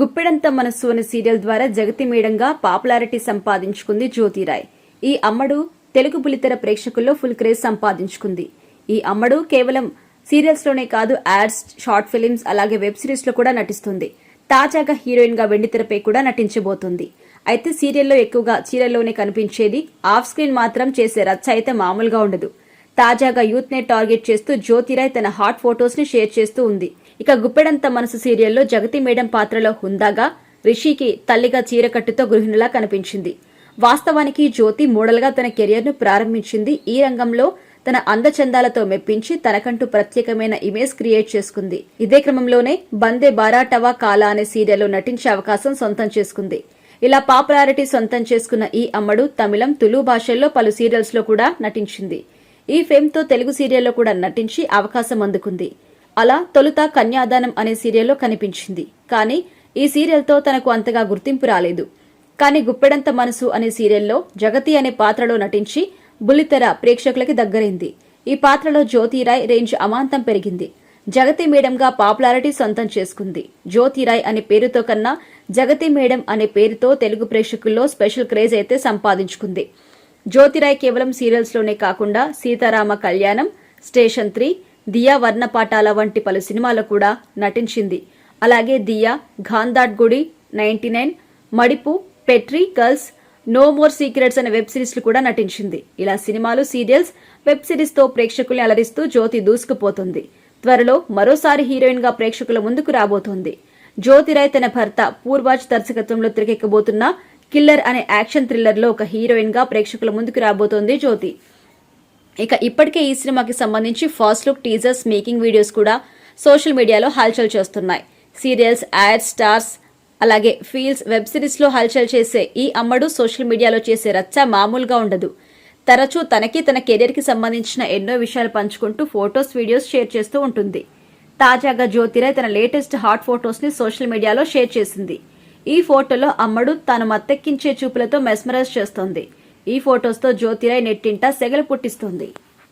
గుప్పెడంత మనస్సు అనే సీరియల్ ద్వారా జగతి మేడంగా పాపులారిటీ సంపాదించుకుంది జ్యోతిరాయ్. ఈ అమ్మడు తెలుగు బులితెర ప్రేక్షకుల్లో ఫుల్ క్రేజ్ సంపాదించుకుంది. ఈ అమ్మడు కేవలం సీరియల్స్లోనే కాదు యాడ్స్ షార్ట్ ఫిలిమ్స్ అలాగే వెబ్ సిరీస్లో కూడా నటిస్తుంది. తాజాగా హీరోయిన్గా వెండితెరపై కూడా నటించబోతుంది. అయితే సీరియల్లో ఎక్కువగా చీరల్లోనే కనిపించేది ఆఫ్ స్క్రీన్ మాత్రం చేసే రచ్చ అయితే మామూలుగా ఉండదు. తాజాగా యూత్ నే టార్గెట్ చేస్తూ జ్యోతిరాయ్ తన హాట్ ఫొటోస్ని షేర్ చేస్తూ ఉంది. ఇక గుప్పెడంత మనసు సీరియల్లో జగతి మేడం పాత్రలో హుందాగా రిషికి తల్లిగా చీరకట్టుతో గృహిణిలా కనిపించింది. వాస్తవానికి జ్యోతి మోడల్గా తన కెరియర్ను ప్రారంభించింది. ఈ రంగంలో తన అందచందాలతో మెప్పించి తనకంటూ ప్రత్యేకమైన ఇమేజ్ క్రియేట్ చేసుకుంది. ఇదే క్రమంలోనే బందే బారాటవా కాలా అనే సీరియల్లో నటించే అవకాశం సొంతం చేసుకుంది. ఇలా పాపులారిటీ సొంతం చేసుకున్న ఈ అమ్మడు తమిళం తులు భాషల్లో పలు సీరియల్స్లో కూడా నటించింది. ఈ ఫేమ్తో తెలుగు సీరియల్లో కూడా నటించి అవకాశం అందుకుంది. అలా తొలుత కన్యాదానం అనే సీరియల్లో కనిపించింది. కానీ ఈ సీరియల్తో తనకు అంతగా గుర్తింపు రాలేదు. కానీ గుప్పెడంత మనసు అనే సీరియల్లో జగతి అనే పాత్రలో నటించి బుల్లితెర ప్రేక్షకులకి దగ్గరైంది. ఈ పాత్రలో జ్యోతిరాయ్ రేంజ్ అమాంతం పెరిగింది. జగతి మేడంగా పాపులారిటీ సొంతం చేసుకుంది. జ్యోతిరాయ్ అనే పేరుతో కన్నా జగతి మేడం అనే పేరుతో తెలుగు ప్రేక్షకుల్లో స్పెషల్ క్రేజ్ అయితే సంపాదించుకుంది. జ్యోతిరాయ్ కేవలం సీరియల్స్లోనే కాకుండా సీతారామ కళ్యాణం స్టేషన్ త్రీ దియా వర్ణపాఠాల వంటి పలు సినిమాలు కూడా నటించింది. అలాగే దియా ఘాందాట్ గుడి నైన్టీ నైన్ మడిపు పెట్రీ గర్ల్స్ నో మోర్ సీక్రెట్స్ అనే వెబ్ సిరీస్ కూడా నటించింది. ఇలా సినిమాలు సీరియల్స్ వెబ్ సిరీస్తో ప్రేక్షకుల్ని అలరిస్తూ జ్యోతి దూసుకుపోతుంది. త్వరలో మరోసారి హీరోయిన్గా ప్రేక్షకుల ముందుకు రాబోతోంది. జ్యోతిరాయ్ తన భర్త పూర్వాజ్ దర్శకత్వంలో తెరకెక్కబోతున్న కిల్లర్ అనే యాక్షన్ థ్రిల్లర్లో ఒక హీరోయిన్గా ప్రేక్షకుల ముందుకు రాబోతోంది జ్యోతి. ఇక ఇప్పటికే ఈ సినిమాకి సంబంధించి first look teasers making videos కూడా సోషల్ మీడియాలో హల్చల్ చేస్తున్నాయి. సీరియల్స్ యాడ్ స్టార్స్ అలాగే ఫీల్స్ వెబ్ సిరీస్లో హల్చల్ చేసే ఈ అమ్మడు సోషల్ మీడియాలో చేసే రచ్చ మామూలుగా ఉండదు. తరచూ తనకి తన కెరీర్కి సంబంధించిన ఎన్నో విషయాలు పంచుకుంటూ ఫొటోస్ వీడియోస్ షేర్ చేస్తూ ఉంటుంది. తాజాగా జ్యోతిరాయ్ తన లేటెస్ట్ హాట్ ఫొటోస్ని సోషల్ మీడియాలో షేర్ చేసింది. ఈ ఫోటోలో అమ్మడు తాను మత్తెక్కించే చూపులతో మెస్మరైజ్ చేస్తోంది. ఈ ఫొటోస్తో జ్యోతిరాయ్ నెట్టింట సెగలు పుట్టిస్తుంది.